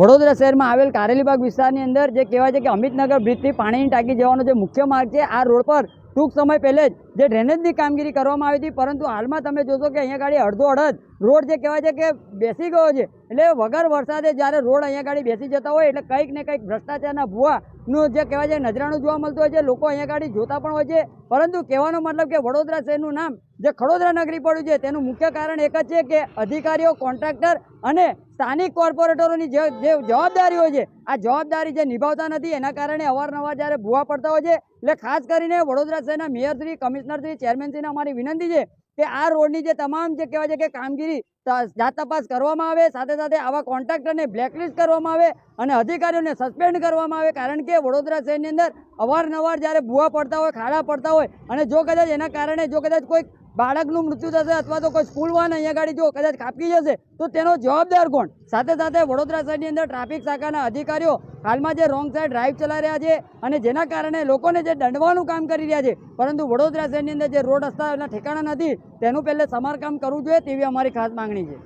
વડોદરા શહેરમાં આવેલ કારેલીબાગ વિસ્તારની અંદર જે કહેવાય છે કે અમિતનગર બ્રિજથી પાણીની ટાંકી જવાનો જે મુખ્ય માર્ગ છે, આ રોડ પર ટૂંક સમય પહેલે જ જે ડ્રેનેજની કામગીરી કરવામાં આવી હતી, પરંતુ હાલમાં તમે જોશો કે અહીંયા ગાડી અડધો અડધ રોડ જે કહેવાય છે કે બેસી ગયો છે. એટલે વગર વરસાદે જ્યારે રોડ અહીંયા ગાડી બેસી જતા હોય, એટલે કંઈક ને કંઈક ભ્રષ્ટાચારના ભૂવાનું જે કહેવાય છે, નજરાણું જોવા મળતું હોય છે, લોકો અહીંયા ગાડી જોતા પણ હોય છે. પરંતુ કહેવાનો મતલબ કે વડોદરા શહેરનું નામ જે ખડોદરા નગરી પડ્યું છે, તેનું મુખ્ય કારણ એક જ છે કે અધિકારીઓ, કોન્ટ્રાક્ટર અને સ્થાનિક કોર્પોરેટરોની જે જવાબદારીઓ છે, આ જવાબદારી જે નિભાવતા નથી, એના કારણે અવારનવાર જ્યારે ભૂવા પડતા હોય છે, એટલે ખાસ કરીને વડોદરા શહેરના મેયરશ્રી કમિશનરશ્રી ચેરમેનશ્રીને અમારી વિનંતી છે કે આ રોડની જે તમામ જે કહેવાય છે કે કામગીરી જાત તપાસ કરવામાં આવે, સાથે સાથે આવા કોન્ટ્રાક્ટરને બ્લેકલિસ્ટ કરવામાં આવે અને અધિકારીઓને સસ્પેન્ડ કરવામાં આવે, કારણ કે વડોદરા શહેરની અંદર અવારનવાર જ્યારે ભૂવા પડતા હોય, ખાડા પડતા હોય અને જો કદાચ એના કારણે જો કદાચ કોઈ બાળકનું મૃત્યુ થશે અથવા તો કોઈ સ્કૂલ વાન અહીંયા ગાડી જો કદાચ કાપી જશે, તો તેનો જવાબદાર કોણ સાથે સાથે વડોદરા શહેરની અંદર ટ્રાફિક શાખાના અધિકારીઓ હાલમાં જે રોંગ સાઈડ ડ્રાઈવ ચલાવી રહ્યા છે અને જેના કારણે લોકોને જે દંડવાનું કામ કરી રહ્યા છે, પરંતુ વડોદરા શહેરની અંદર જે રોડ રસ્તાના ઠેકાણા નથી, તેનું પહેલે સમારકામ કરવું જોઈએ તેવી અમારી ખાસ માંગણી છે.